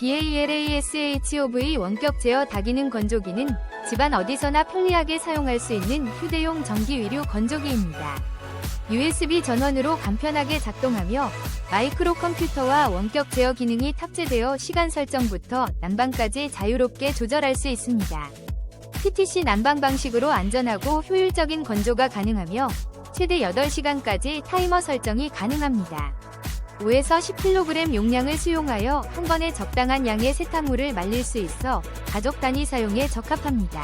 BALASHOV 원격 제어 다기능 건조기는 집안 어디서나 편리하게 사용할 수 있는 휴대용 전기 위류 건조기입니다. USB 전원으로 간편하게 작동하며 마이크로 컴퓨터와 원격 제어 기능이 탑재되어 시간 설정부터 난방까지 자유롭게 조절할 수 있습니다. PTC 난방 방식으로 안전하고 효율적인 건조가 가능하며 최대 8시간까지 타이머 설정이 가능합니다. 5에서 10kg 용량을 수용하여 한 번에 적당한 양의 세탁물을 말릴 수 있어 가족 단위 사용에 적합합니다.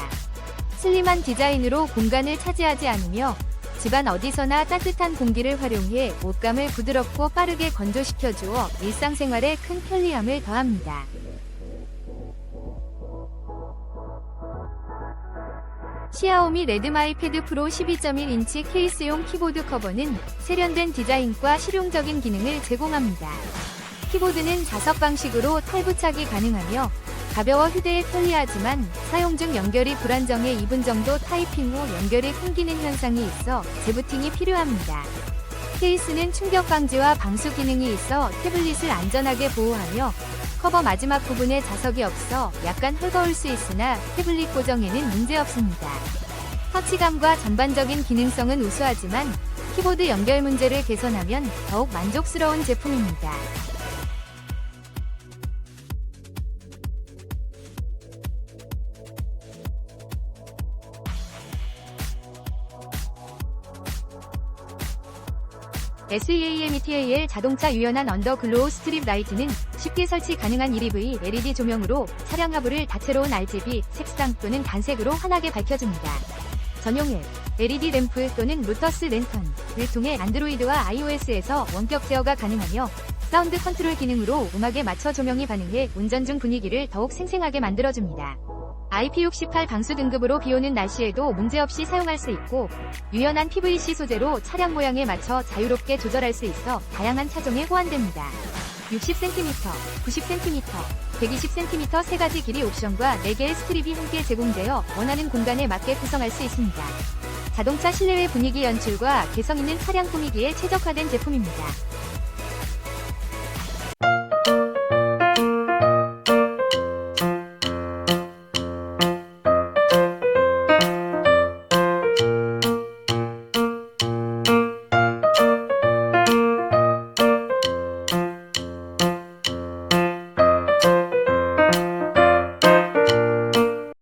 슬림한 디자인으로 공간을 차지하지 않으며 집안 어디서나 따뜻한 공기를 활용해 옷감을 부드럽고 빠르게 건조시켜 주어 일상생활에 큰 편리함을 더합니다. 시아오미 레드마이 패드 프로 12.1인치 케이스용 키보드 커버는 세련된 디자인과 실용적인 기능을 제공합니다. 키보드는 자석 방식으로 탈부착이 가능하며 가벼워 휴대에 편리하지만 사용 중 연결이 불안정해 2분 정도 타이핑 후 연결이 끊기는 현상이 있어 재부팅이 필요합니다. 케이스는 충격 방지와 방수 기능이 있어 태블릿을 안전하게 보호하며 커버 마지막 부분에 자석이 없어 약간 헐거울 수 있으나 태블릿 고정에는 문제없습니다. 터치감과 전반적인 기능성은 우수하지만 키보드 연결 문제를 개선하면 더욱 만족스러운 제품입니다. SEAMETAL 자동차 유연한 언더글로우 스트립 라이트는 쉽게 설치 가능한 1EV LED 조명으로 차량 하부를 다채로운 RGB, 색상 또는 단색으로 환하게 밝혀줍니다. 전용 앱, LED 램프 또는 루터스 랜턴을 통해 안드로이드와 iOS에서 원격 제어가 가능하며 사운드 컨트롤 기능으로 음악에 맞춰 조명이 반응해 운전 중 분위기를 더욱 생생하게 만들어줍니다. IP68 방수 등급으로 비오는 날씨에도 문제없이 사용할 수 있고 유연한 PVC 소재로 차량 모양에 맞춰 자유롭게 조절할 수 있어 다양한 차종에 호환됩니다. 60cm, 90cm, 120cm 세 가지 길이 옵션과 4개의 스트립이 함께 제공되어 원하는 공간에 맞게 구성할 수 있습니다. 자동차 실내외 분위기 연출과 개성 있는 차량 꾸미기에 최적화된 제품입니다.